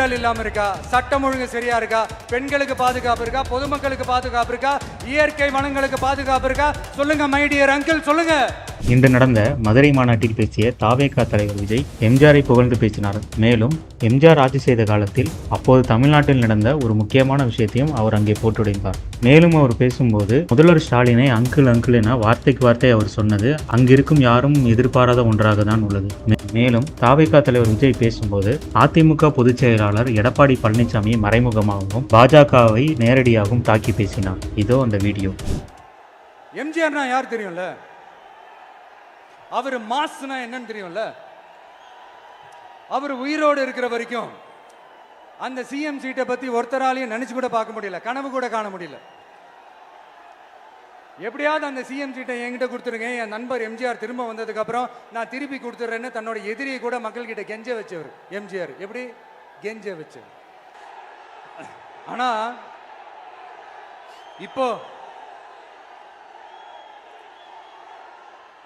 ஊழல் இல்லாமல் இருக்கா? சட்டம் ஒழுங்கு சரியா இருக்கா? பெண்களுக்கு பாதுகாப்பு இருக்கா? பொதுமக்களுக்கு பாதுகாப்பு இருக்கா? இயற்கை வனங்களுக்கு பாதுகாப்பு இருக்கா? சொல்லுங்க மைடியர் அங்கிள் சொல்லுங்க. இன்று நடந்த மதுரை மாநாட்டில் பேசிய தாவேகா தலைவர் விஜய் எம்ஜிஆரை புகழ்ந்து பேசினார். மேலும் எம்ஜிஆர் ஆட்சி செய்த காலத்தில் அப்போது தமிழ்நாட்டில் நடந்த ஒரு முக்கியமான விஷயத்தையும் அவர் அங்கே போட்டுடைந்தார். மேலும் அவர் பேசும்போது முதல்வர் ஸ்டாலினை அங்கிள் அங்கிள் என வார்த்தைக்கு வார்த்தை அவர் சொன்னது அங்கிருக்கும் யாரும் எதிர்பாராத ஒன்றாக தான் உள்ளது. மேலும் தாவேகா தலைவர் விஜய் பேசும்போது அதிமுக பொதுச் செயலாளர் எடப்பாடி பழனிசாமி மறைமுகமாகவும் பாஜகவை நேரடியாகவும் தாக்கி பேசினார். இதோ அந்த வீடியோ. எம்ஜிஆர்னா யார் தெரியும்ல? அவர் மாஸ்னா என்னன்னு தெரியும்ல? அவர் உயிரோடு இருக்கிற வரைக்கும் அந்த சிஎம் சீட்டை பத்தி ஒருத்தராலையும் நினைச்சு கூட பார்க்க முடியல. கனவு கூட காண முடியல. எப்படியாவது அந்த சிஎம் சீட்டை என்கிட்ட கொடுத்துருங்க. என் நண்பர் எம்ஜிஆர் திரும்ப வந்ததுக்கப்புறம் நான் திருப்பி கொடுத்துட்றேன்னு தன்னோட எதிரியை கூட மக்கள்கிட்ட கெஞ்ச வச்சவர் எம்ஜிஆர் எப்படி? கெஞ்ச வச்சவர். ஆனா இப்போ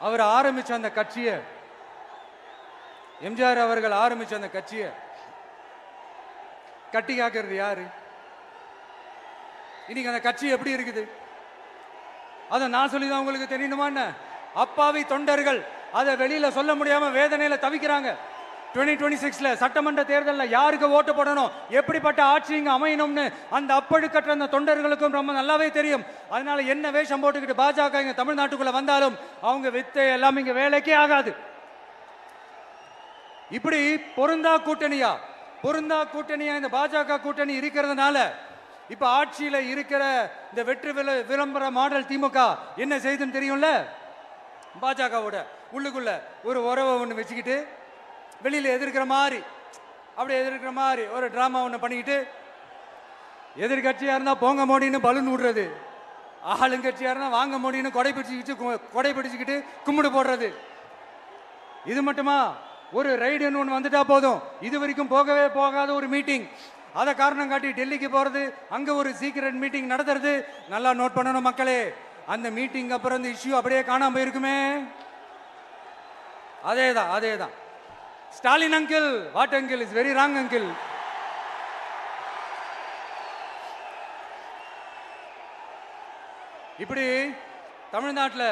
அவர் ஆரம்பிச்ச அந்த கட்சியை எம்ஜிஆர் அவர்கள் ஆரம்பிச்ச அந்த கட்சியை கட்டி காக்கிறது யாரு? இன்னைக்கு அந்த கட்சி எப்படி இருக்குது? அதை நான் சொல்லி தான் உங்களுக்கு தெரியணுமா என்ன? அப்பாவி தொண்டர்கள் அதை வெளியில் சொல்ல முடியாமல் வேதனையில் தவிக்கிறாங்க. 2026 டுவெண்ட்டி சிக்ஸில் சட்டமன்ற தேர்தலில் யாருக்கு ஓட்டு போடணும்? எப்படிப்பட்ட ஆட்சி இங்கே அமையணும்னு அந்த அப்பழுக்கற்ற அந்த தொண்டர்களுக்கும் ரொம்ப நல்லாவே தெரியும். அதனால என்ன வேஷம் போட்டுக்கிட்டு பாஜக இங்கே தமிழ்நாட்டுக்குள்ளே வந்தாலும் அவங்க வித்தை எல்லாம் இங்கே வேலைக்கே ஆகாது. இப்படி பொருந்தா கூட்டணியா? பொருந்தா கூட்டணியா இந்த பாஜக கூட்டணி இருக்கிறதுனால இப்ப ஆட்சியில இருக்கிற இந்த வெற்றி விள- விளம்பர மாடல் திமுக என்ன செய்யுதுன்னு தெரியும்ல? பாஜகவோட உள்ளுக்குள்ள ஒரு உறவை ஒன்று வச்சுக்கிட்டு வெளியில எதிர்க்கிற மாதிரி அப்படி எதிர்க்கிற மாதிரி ஒரு டிராமா ஒன்று பண்ணிக்கிட்டு எதிர்கட்சியா இருந்தா போங்க மோடின்னு பலூன் விடுறது ஆளுங்கட்சியா இருந்தா வாங்க மோடின்னு கொடை பிடிச்சிக்கிட்டு கு- கொடை பிடிச்சிக்கிட்டு கும்பிடு போடுறது. இது மட்டுமா? ஒரு ரைடுன்னு ஒன்று வந்துட்டா போதும். இது வரைக்கும் போகவே போகாத ஒரு மீட்டிங் அதை காரணம் காட்டி டெல்லிக்கு போகிறது அங்கே ஒரு சீக்கிரட் மீட்டிங் நடத்துறது. நல்லா நோட் பண்ணணும் மக்களே. அந்த மீட்டிங் அப்புறம் இந்த இஷ்யூ அப்படியே காணாம போயிருக்குமே. அதே தான் அதே தான் Stalin uncle what uncle is very wrong uncle இப்படி தமிழ்நாட்டில்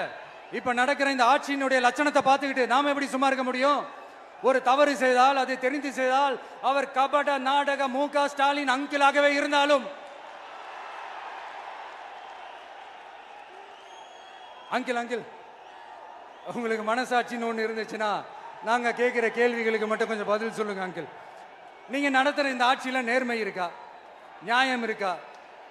இப்ப நடக்கிற இந்த ஆட்சியினுடைய லட்சணத்தை பார்த்துக்கிட்டு நாம எப்படி சும்மா இருக்க முடியும்? ஒரு தவறு செய்தால் அதை தெரிந்து செய்தால் அவர் கபட நாடக மு க ஸ்டாலின் அங்கிளாகவே இருந்தாலும் அங்கிள் அங்கிள் உங்களுக்கு மனசாட்சின்னு ஒன்று இருந்துச்சுன்னா நாங்கள் கேட்குற கேள்விகளுக்கு மட்டும் கொஞ்சம் பதில் சொல்லுங்க அங்கிள். நீங்கள் நடத்துகிற இந்த ஆட்சியில் நேர்மை இருக்கா? நியாயம் இருக்கா?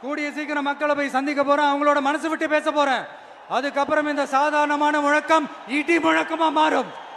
கூடிய சீக்கிரம் மக்களை போய் சந்திக்க போறேன். அவங்களோட மனசு விட்டு பேச போறேன். அதுக்கப்புறம் இந்த சாதாரணமான முழக்கம் இடி முழக்கமா மாறும்.